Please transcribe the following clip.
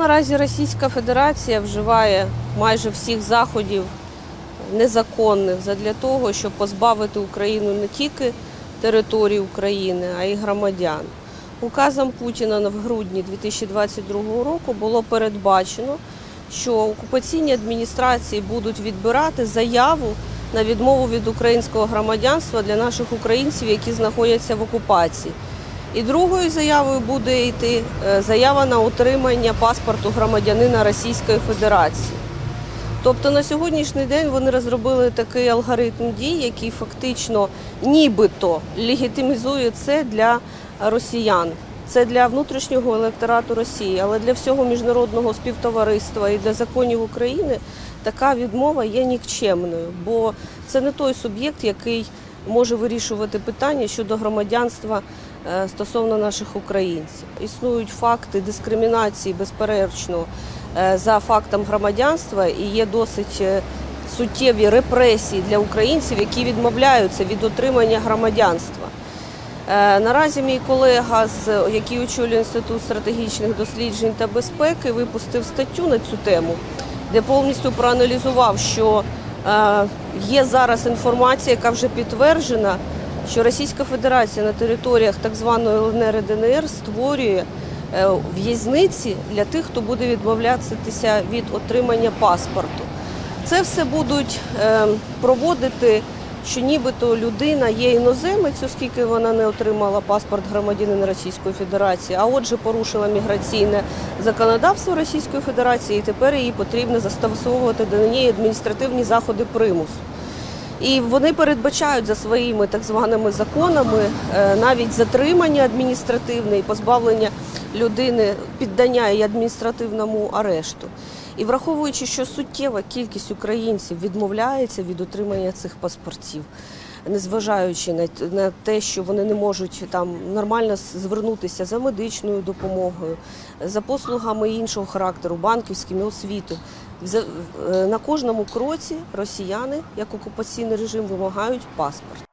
наразі Російська Федерація вживає майже всіх заходів незаконних задля того, щоб позбавити Україну не тільки території України, а й громадян. Указом Путіна в грудні 2022 року було передбачено, що окупаційні адміністрації будуть відбирати заяву на відмову від українського громадянства для наших українців, які знаходяться в окупації. І другою заявою буде йти е, заява на отримання паспорту громадянина Російської Федерації. Тобто на сьогоднішній день вони розробили такий алгоритм дій, який фактично нібито легітимізує це для росіян. Це для внутрішнього електорату Росії, але для всього міжнародного співтовариства і для законів України така відмова є нікчемною, бо це не той суб'єкт, який може вирішувати питання щодо громадянства е, стосовно наших українців. Існують факти дискримінації безперечно е, за фактом громадянства і є досить е, суттєві репресії для українців, які відмовляються від отримання громадянства. Наразі мій колега, який очолює інститут стратегічних досліджень та безпеки, випустив статтю на цю тему, де повністю проаналізував, що є зараз інформація, яка вже підтверджена, що Російська Федерація на територіях так званої ЛНР і ДНР створює е, в'язниці для тих, хто буде відмовлятися від отримання паспорту. Це все будуть е, проводити, що нібито людина є іноземець, оскільки вона не отримала паспорт громадянина Російської Федерації, а отже порушила міграційне законодавство Російської Федерації, і тепер її потрібно застосовувати до неї адміністративні заходи примусу. І вони передбачають за своїми так званими законами е, навіть затримання адміністративне і позбавлення людини піддання і адміністративному арешту. І враховуючи, що суттєва кількість українців відмовляється від отримання цих паспортів, незважаючи на, на те, що вони не можуть там нормально звернутися за медичною допомогою, за послугами іншого характеру, банківськими освіту. Е, На кожному кроці росіяни, як окупаційний режим, вимагають паспорт.